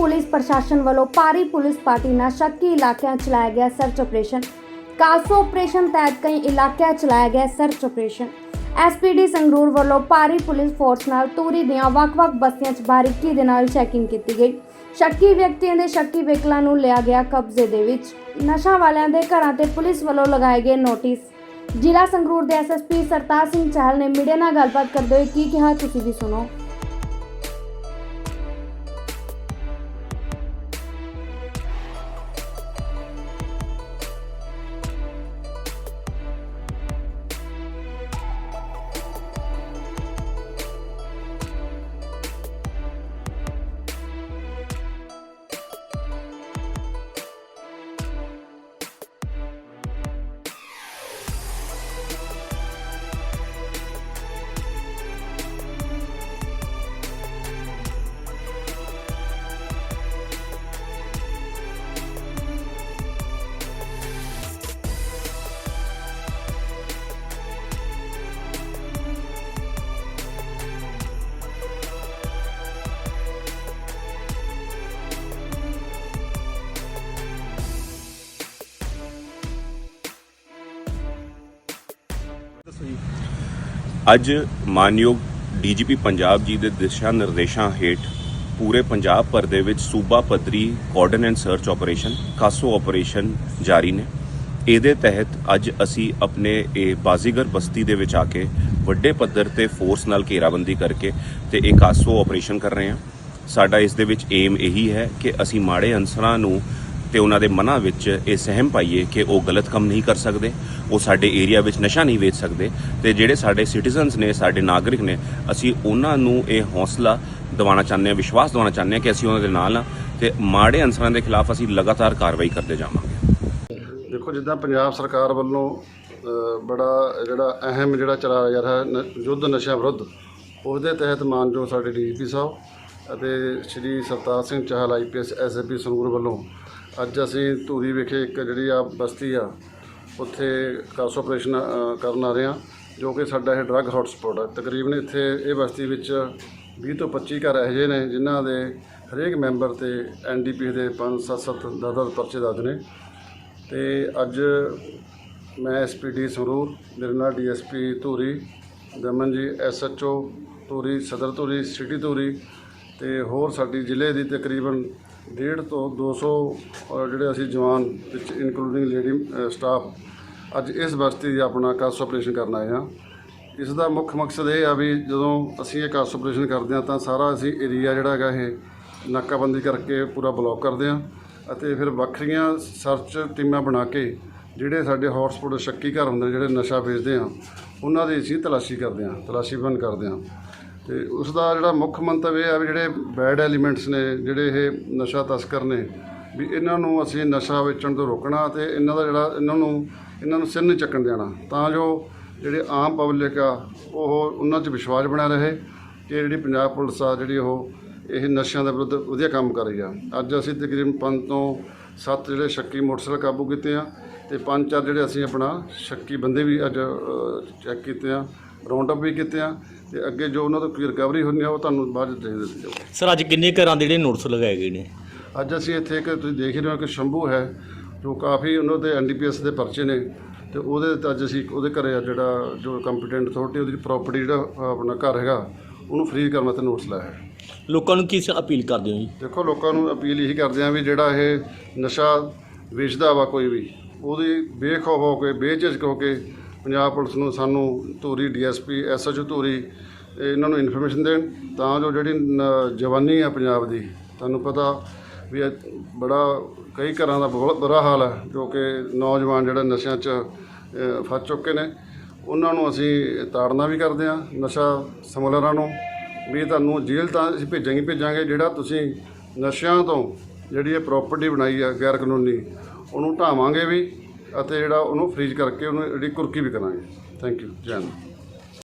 Police ਪ੍ਰਸ਼ਾਸਨ ਵੱਲੋਂ ਭਾਰੀ ਪੁਲਿਸ ਪਾਰਟੀ ਨਾਲ ਸ਼ੱਕੀ ਇਲਾਕਿਆਂ ਚਲਾਇਆ ਗਿਆ ਸਰਚ ਆਪਰੇਸ਼ਨ। ਕਾਸੋ ਆਪਰੇਸ਼ਨ ਤਹਿਤ ਕਈ ਇਲਾਕਿਆਂ ਚਲਾਇਆ ਗਿਆ ਸਰਚ ਆਪਰੇਸ਼ਨ। ਐਸਪੀਡੀ ਸੰਗਰੂਰ ਵੱਲੋਂ ਭਾਰੀ ਪੁਲਿਸ ਫੋਰਸ ਨਾਲ ਤੂਰੀ ਦੀਆਂ ਵੱਖ-ਵੱਖ ਬਸਤੀਆਂ 'ਚ ਬਾਰੀਕੀ ਦੇ ਨਾਲ ਚੈਕਿੰਗ ਕੀਤੀ ਗਈ। ਸ਼ੱਕੀ ਵਿਅਕਤੀਆਂ ਦੇ ਸ਼ੱਕੀ ਵਹੀਕਲਾਂ ਨੂੰ ਲਿਆ ਗਿਆ ਕਬਜ਼ੇ ਦੇ ਵਿੱਚ। ਨਸ਼ਾ ਵਾਲਿਆਂ ਦੇ ਘਰਾਂ ਤੇ ਪੁਲਿਸ ਵੱਲੋਂ ਲਗਾਏ ਗਏ ਨੋਟਿਸ। ਜ਼ਿਲ੍ਹਾ ਸੰਗਰੂਰ ਦੇ ਐਸਐਸਪੀ ਸਰਤਾਜ ਸਿੰਘ ਚਾਹਲ ਨੇ ਮੀਡੀਆ ਨਾਲ ਗੱਲਬਾਤ ਕਰਦੇ ਹੋਏ ਕੀ ਕਿਹਾ, ਤੁਸੀਂ ਵੀ ਸੁਣੋ। ਅੱਜ ਮਾਨਯੋਗ ਡੀਜੀਪੀ ਪੰਜਾਬ ਜੀ ਦੇ ਦਿਸ਼ਾ ਨਿਰਦੇਸ਼ਾਂ ਹੇਠ ਪੂਰੇ ਪੰਜਾਬ ਭਰ ਦੇ ਵਿੱਚ ਸੂਬਾ ਪੱਧਰੀ coordinate and search operation CASO operation ਜਾਰੀ ਨੇ। ਇਹਦੇ ਤਹਿਤ ਅੱਜ ਅਸੀਂ ਆਪਣੇ ਇਹ ਬਾਜ਼ੀਗਰ ਬਸਤੀ ਦੇ ਵਿੱਚ ਆ ਕੇ ਵੱਡੇ ਪੱਧਰ ਤੇ ਫੋਰਸ ਨਾਲ ਘੇਰਾਬੰਦੀ ਕਰਕੇ ਤੇ ਇਹ ਕਾਸੋ ਆਪਰੇਸ਼ਨ ਕਰ ਰਹੇ ਹਾਂ। ਸਾਡਾ ਇਸ ਦੇ ਵਿੱਚ ਏਮ ਇਹੀ ਹੈ ਕਿ ਅਸੀਂ ਮਾੜੇ ਅਨਸਰਾਂ ਨੂੰ ਤੇ ਉਹਨਾਂ ਦੇ ਮਨਾਂ ਵਿੱਚ ਇਹ ਸਹਿਮ ਪਾਈਏ ਕਿ ਉਹ ਗਲਤ ਕੰਮ ਨਹੀਂ ਕਰ ਸਕਦੇ, ਉਹ ਸਾਡੇ ਏਰੀਆ ਵਿੱਚ ਨਸ਼ਾ ਨਹੀਂ ਵੇਚ ਸਕਦੇ ਤੇ ਜਿਹੜੇ ਸਾਡੇ ਸਿਟੀਜ਼ਨਸ ਨੇ, ਸਾਡੇ ਨਾਗਰਿਕ ਨੇ, ਅਸੀਂ ਉਹਨਾਂ ਨੂੰ ਇਹ ਹੌਸਲਾ ਦਿਵਾਉਣਾ ਚਾਹੁੰਦੇ ਹਾਂ, ਵਿਸ਼ਵਾਸ ਦਿਵਾਉਣਾ ਚਾਹੁੰਦੇ ਹਾਂ ਕਿ ਅਸੀਂ ਉਹਨਾਂ ਦੇ ਨਾਲ ਹਾਂ ਤੇ ਮਾੜੇ ਅਨਸਰਾਂ ਦੇ ਖਿਲਾਫ ਅਸੀਂ ਲਗਾਤਾਰ ਕਾਰਵਾਈ ਕਰਦੇ ਜਾਵਾਂਗੇ। ਦੇਖੋ, ਜਿੱਦਾਂ ਪੰਜਾਬ ਸਰਕਾਰ ਵੱਲੋਂ ਬੜਾ ਜਿਹੜਾ ਅਹਿਮ ਜਿਹੜਾ ਚਲਾਇਆ ਜਾ ਰਿਹਾ ਯੁੱਧ ਨਸ਼ਿਆਂ ਵਿਰੁੱਧ, ਉਹਦੇ ਤਹਿਤ ਮਾਨਯੋਗ ਸਾਡੇ ਡੀਜੀਪੀ ਸਾਹਿਬ ਅਤੇ ਸ਼੍ਰੀ ਸਰਤਾਜ ਸਿੰਘ ਚਾਹਲ ਆਈਪੀਐਸ ਐਸਐਪੀ ਸੰਗਰੂਰ ਵੱਲੋਂ ਅੱਜ ਅਸੀਂ ਧੂਰੀ ਵਿਖੇ ਇੱਕ ਜਿਹੜੀ ਆ ਬਸਤੀ ਆ, ਉੱਥੇ ਕਾਸ ਆਪਰੇਸ਼ਨ ਕਰਨ ਆ ਰਹੇ ਹਾਂ, ਜੋ ਕਿ ਸਾਡਾ ਇਹ ਡਰੱਗ ਹੌਟਸਪੌਟ ਆ। ਤਕਰੀਬਨ ਇੱਥੇ ਇਹ ਬਸਤੀ ਵਿੱਚ 20 ਤੋਂ 25 ਘਰ ਇਹੋ ਜਿਹੇ ਨੇ, ਜਿਨ੍ਹਾਂ ਦੇ ਹਰੇਕ ਮੈਂਬਰ ਤੇ ਐਨਡੀਪੀ ਦੇ 5 7 7 10 10 ਪਰਚੇ ਦਰਜ ਨੇ। ਤੇ ਅੱਜ ਮੈਂ ਐਸਪੀਡੀ ਸੰਗਰੂਰ, ਮੇਰੇ ਨਾਲ ਡੀਐਸਪੀ ਧੂਰੀ, ਦਮਨ ਜੀ ਐਸਐਚਓ ਧੂਰੀ, ਸਦਰ ਧੂਰੀ, ਸਿਟੀ ਧੂਰੀ ਤੇ ਹੋਰ ਸਾਡੀ ਜ਼ਿਲ੍ਹੇ ਦੀ ਤਕਰੀਬਨ 1.5 ਤੋਂ 200 ਅ, ਜਿਹੜੇ ਅਸੀਂ ਜਵਾਨ ਵਿੱਚ ਇਨਕਲੂਡਿੰਗ ਲੇਡੀ ਸਟਾਫ ਅੱਜ ਇਸ ਬਸਤੀ ਦੀ ਆਪਣਾ ਕਾਸ ਆਪਰੇਸ਼ਨ ਕਰਨ ਆਏ ਹਾਂ। ਇਸ ਦਾ ਮੁੱਖ ਮਕਸਦ ਇਹ ਆ ਵੀ ਜਦੋਂ ਅਸੀਂ ਇਹ ਕਾਸ ਆਪਰੇਸ਼ਨ ਕਰਦੇ ਹਾਂ ਤਾਂ ਸਾਰਾ ਅਸੀਂ ਏਰੀਆ ਜਿਹੜਾ ਹੈਗਾ ਇਹ ਨਾਕਾਬੰਦੀ ਕਰਕੇ ਪੂਰਾ ਬਲੌਕ ਕਰਦੇ ਹਾਂ ਅਤੇ ਫਿਰ ਵੱਖਰੀਆਂ ਸਰਚ ਟੀਮਾਂ ਬਣਾ ਕੇ ਜਿਹੜੇ ਸਾਡੇ ਹੌਟਸਪੌਟ ਸ਼ੱਕੀ ਘਰ ਹੁੰਦੇ ਨੇ ਜਿਹੜੇ ਨਸ਼ਾ ਵੇਚਦੇ ਆ ਉਹਨਾਂ ਦੀ ਅਸੀਂ ਤਲਾਸ਼ੀ ਕਰਦੇ ਹਾਂ ਤਲਾਸ਼ੀ ਬੰਦ ਕਰਦੇ ਹਾਂ। ਤੇ ਉਸ ਦਾ ਜਿਹੜਾ ਮੁੱਖ ਮੰਤਵ ਇਹ ਆ ਵੀ ਜਿਹੜੇ ਬੈਡ ਐਲੀਮੈਂਟਸ ਨੇ, ਜਿਹੜੇ ਇਹ ਨਸ਼ਾ ਤਸਕਰ ਨੇ, ਵੀ ਇਹਨਾਂ ਨੂੰ ਅਸੀਂ ਨਸ਼ਾ ਵੇਚਣ ਤੋਂ ਰੋਕਣਾ ਤੇ ਇਹਨਾਂ ਦਾ ਜਿਹੜਾ ਇਹਨਾਂ ਨੂੰ ਇਹਨਾਂ ਨੂੰ ਸਿਰ ਨਹੀਂ ਚੱਕਣ ਦੇਣਾ। ਤਾਂ ਜੋ ਜਿਹੜੇ ਆਮ ਪਬਲਿਕ ਆ, ਉਹ ਉਹਨਾਂ 'ਚ ਵਿਸ਼ਵਾਸ ਬਣਿਆ ਰਹੇ ਕਿ ਜਿਹੜੀ ਪੰਜਾਬ ਪੁਲਿਸ ਆ, ਜਿਹੜੀ ਉਹ, ਇਹ ਨਸ਼ਿਆਂ ਦੇ ਵਿਰੁੱਧ ਵਧੀਆ ਕੰਮ ਕਰ ਰਹੀ ਆ। ਅੱਜ ਅਸੀਂ ਤਕਰੀਬਨ ਪੰਜ ਤੋਂ ਸੱਤ ਜਿਹੜੇ ਸ਼ੱਕੀ ਮੋਟਰਸਾਈਕਲ ਕਾਬੂ ਕੀਤੇ ਆ ਤੇ ਪੰਜ ਚਾਰ ਜਿਹੜੇ ਅਸੀਂ ਆਪਣਾ ਸ਼ੱਕੀ ਬੰਦੇ ਵੀ ਅੱਜ ਚੈੱਕ ਕੀਤੇ ਆ। ਰਾਉਂਡ ਅਪ ਵੀ ਕੀਤੇ ਆ ਤੇ ਅੱਗੇ ਜੋ ਉਹਨਾਂ ਤੋਂ ਰਿਕਵਰੀ ਹੁੰਦੀ ਆ ਉਹ ਤੁਹਾਨੂੰ ਬਾਅਦ ਚ ਦੇ ਦਿੱਤੀ ਜਾਊਗੀ। ਸਰ ਅੱਜ ਕਿੰਨੇ ਘਰਾਂ ਦੇ ਜਿਹੜੇ ਨੋਟਿਸ ਲਗਾਏ ਗਏ ਨੇ? ਅੱਜ ਅਸੀਂ ਇੱਥੇ ਇੱਕ ਤੁਸੀਂ ਦੇਖ ਰਹੇ ਹੋ ਕਿ ਸ਼ੰਭੂ ਹੈ ਜੋ ਕਾਫੀ ਉਹਨਾਂ ਦੇ ਐਨਡੀਪੀਐਸ ਦੇ ਪਰਚੇ ਨੇ ਤੇ ਉਹਦੇ ਤੇ ਅੱਜ ਅਸੀਂ ਉਹਦੇ ਘਰੇ ਆ ਜਿਹੜਾ ਜੋ ਕੰਪੀਟੈਂਟ ਅਥਾਰਟੀ ਉਹਦੀ ਪ੍ਰਾਪਰਟੀ ਜਿਹੜਾ ਆਪਣਾ ਘਰ ਹੈਗਾ ਉਹਨੂੰ ਫ੍ਰੀ ਕਰਨ ਵਾਸਤੇ ਨੋਟਿਸ ਲਾਇਆ ਹੈ। ਲੋਕਾਂ ਨੂੰ ਕੀ ਅਪੀਲ ਕਰਦੇ ਹੋ ਜੀ? ਦੇਖੋ ਲੋਕਾਂ ਨੂੰ ਅਪੀਲ ਇਹੀ ਕਰਦੇ ਆ ਵੀ ਜਿਹੜਾ ਇਹ ਨਸ਼ਾ ਵੇਚਦਾ ਵਾ ਕੋਈ ਵੀ ਉਹਦੀ ਬੇਖੌਫ ਹੋ ਕੇ ਬੇਝਿਜਕ ਹੋ ਕੇ ਪੰਜਾਬ ਪੁਲਿਸ ਨੂੰ ਸਾਨੂੰ ਧੂਰੀ, ਡੀਐਸਪੀ, ਐਸਐਚਓ ਧੂਰੀ, ਇਹਨਾਂ ਨੂੰ ਇਨਫੋਰਮੇਸ਼ਨ ਦੇਣ, ਤਾਂ ਜੋ ਜਿਹੜੀ ਨ- ਜਵਾਨੀ ਆ ਪੰਜਾਬ ਦੀ, ਤੁਹਾਨੂੰ ਪਤਾ ਵੀ ਬੜਾ, ਕਈ ਘਰਾਂ ਦਾ ਬਹੁਤ ਬੁਰਾ ਹਾਲ ਹੈ ਜੋ ਕਿ ਨੌਜਵਾਨ ਜਿਹੜੇ ਨਸ਼ਿਆਂ 'ਚ ਫਸ ਚੁੱਕੇ ਨੇ, ਉਹਨਾਂ ਨੂੰ ਅਸੀਂ ਤਾੜਨਾ ਵੀ ਕਰਦੇ ਹਾਂ, ਨਸ਼ਾ ਸਮਗਲਰਾਂ ਨੂੰ, ਵੀ ਤੁਹਾਨੂੰ ਜੇਲ੍ਹ ਤਾਂ ਅਸੀਂ ਭੇਜਾਂਗੇ ਭੇਜਾਂਗੇ, ਜਿਹੜਾ ਤੁਸੀਂ ਨਸ਼ਿਆਂ ਤੋਂ ਜਿਹੜੀ ਇਹ ਪ੍ਰਾਪਰਟੀ ਬਣਾਈ ਆ ਗੈਰ ਕਾਨੂੰਨੀ ਉਹਨੂੰ ਢਾਵਾਂਗੇ ਵੀ ਅਤੇ ਜਿਹੜਾ ਉਹਨੂੰ ਫ੍ਰੀਜ਼ ਕਰਕੇ ਉਹਨੂੰ ਜਿਹੜੀ ਕੁਰਕੀ ਵੀ ਕਰਾਂਗੇ। ਥੈਂਕ ਯੂ ਜੈ ਹਿੰਦ।